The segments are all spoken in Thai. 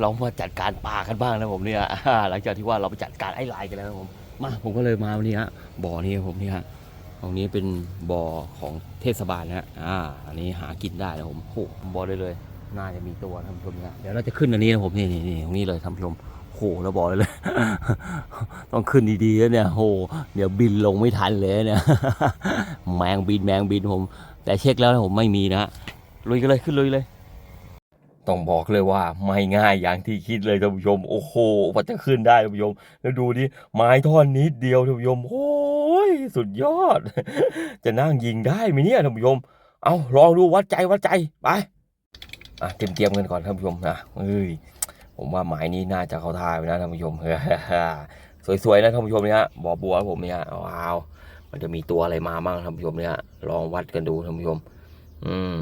เรามาจัดการปลากันบ้างนะผมเนี่ยอ่าหลังจากที่ว่าเราไปจัดการไอ้ลายกันแล้วนะผมมาผมก็เลยมาวันนี้ฮะบ่อนี้ครับผมนี่ฮะตรงนี้เป็นบ่อของเทศบาลนะฮะอ่าอันนี้หากินได้นะผมโอ้ผมบอกได้เลย น่าจะมีตัวท่านผู้ชมนะเดี๋ยวเราจะขึ้นอันนี้นะผมนี่นี่นี่ตรงนี้เลยท่านผู้ชมโหเราบอกเลยเลย ต้องขึ้นดีๆแล้วเนี่ยโหเดี๋ยวบินลงไม่ทันเลยเนี่ยแมงบินแมงบินผม แต่เช็คแล้วนะผมไม่มีนะลุยกันเลยขึ้นลุยเลย ต้องบอกเลยว่าไม่ง่ายอย่างที่คิดเลยท่านผู้ชม โอ้โหว่าจะขึ้นได้ท่านผู้ชม แล้วดูดิไม้ท่อนนิดเดียวท่านผู้ชมโอ้ยสุดยอด จะนั่งยิงได้ไหมเนี่ยท่านผู้ชม เอาลองดูวัดใจวัดใจไปอะเตรียมเตรียมกันก่อนท่านผู้ชมนะเอ้ยผมว่าหมายนี้น่าจะเข้าท่าไปนะท่านผู้ชมเฮ้ยสวยๆนะท่านผู้ชมเนี่ยบอบัวผมเนี่ยว้าวมันจะมีตัวอะไรมาบ้างท่านผู้ชมเนี่ยลองวัดกันดูท่านผู้ชม อืม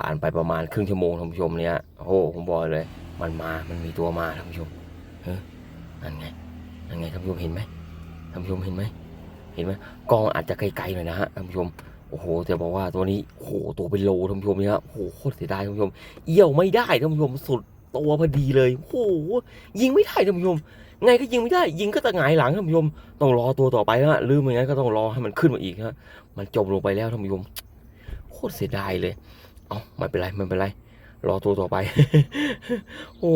ผ่านไปประมาณครึ่งชั่วโมงท่านผู้ชมเนี่ยโอ้หผมบอกเลย มันมา มันมีตัวมาท่านผู้ชมเฮ้ยนั่นไงนั่นไงท่านผู้ชมเห็นไหมท่านผู้ชมเห็นไหมเห็นไหมกล้องอาจจะไกลๆหน่อยนะฮะท่านผู้ชมโอ้โหแต่บอกว่าตัวนี้โอ้โหตัวเป็นโลท่านผู้ชมเนี่ยโอ้โหโคตรเสียดายท่านผู้ชมเอี่ยวไม่ได้ท่านผู้ชมสุดตัวพอดีเลยโอ้โหยิงไม่ได้ท่านผู้ชมไงก็ยิงไม่ได้ ยิงก็จะหงายหลังท่านผู้ชมต้องรอตัวต่อไปฮะลืมอย่างนั้นก็ต้องรอให้มันขึ้นมาอีกฮะมันจมลงไปแล้วท่านผู้ชมโคตรเสียดายเลย เอาไม่เป็นไรไม่เป็นไร รอตัวต่อไป โอ้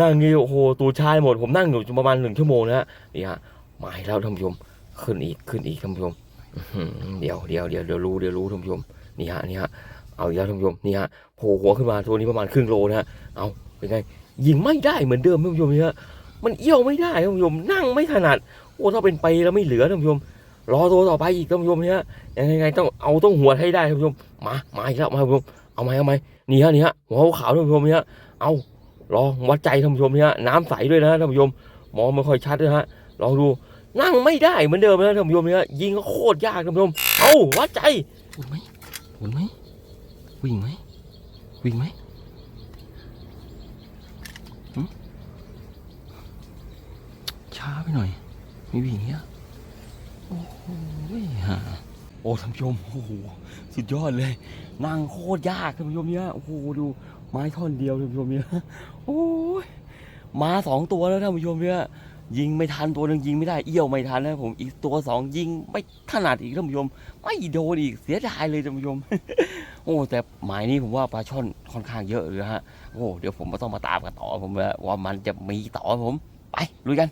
นั่งนี่โอ้โหตัวชายหมด ผมนั่งอยู่ประมาณหนึ่งชั่วโมงนะฮะนี่ฮะมาอีกแล้วท่านผู้ชมขึ้นอีกขึ้นอีกท่านผู้ชมเดี๋ยวเดี๋ยวเดี๋ยวเดี๋ยวรู้เดี๋ยวรู้ท่านผู้ชมนี่ฮะนี่ฮะเอาอีกแล้วท่านผู้ชมนี่ฮะโผล่หัวขึ้นมาตัวนี้ประมาณครึ่งโลนะฮะเอาเป็นไงยิงไม่ได้เหมือนเดิมท่านผู้ชมนี่ฮะมันเอี้ยวไม่ได้ท่านผู้ชมนั่งไม่ถนัดโอ้ถ้าเป็นไปแล้วไม่เหลือท่านผู้ชม รอตัวต่อไปอีกท่านผู้ชมเนี่ยยังไงต้องเอาต้องหัวให้ได้ท่านผู้ชมมามาอีกแล้วมาท่านผู้ชมเอาไหมเอาไหมนี่ฮะนี่ฮะหัวขาวท่านผู้ชมเนี่ยเอาลองวัดใจท่านผู้ชมเนี่ยน้ำใสด้วยนะท่านผู้ชมมองไม่ค่อยชัดนะฮะลองดูนั่งไม่ได้เหมือนเดิมนะท่านผู้ชมเนี่ยยิงก็โคตรยากท่านผู้ชมเอาวัดใจหุนไหมหุนไหมวิ่งไหมวิ่งไหมช้าไปหน่อยไม่วิ่งเนี้ย โอ้ท่านผู้ชมโอ้โหสุดยอดเลย นั่งโคตรยากท่านผู้ชมเนี่ยโอ้โหดูไม้ท่อนเดียวท่านผู้ชมเนี่ยโอ้ยมาสองตัวแล้วท่านผู้ชมเนี่ยยิงไม่ทันตัวหนึ่งยิงไม่ได้เอี้ยวไม่ทันนะผมอีกตัวสองยิงไม่ถนัดอีกท่านผู้ชมไม่โดนอีกเสียดายเลยท่านผู้ชม โอ้แต่หมายนี้ผมว่าปลาช่อนค่อนข้างเยอะเลยฮะโอ้เดี๋ยวผมก็ต้องมาตามกันต่อผมว่าว่ามันจะมีต่อผมไปลุยกัน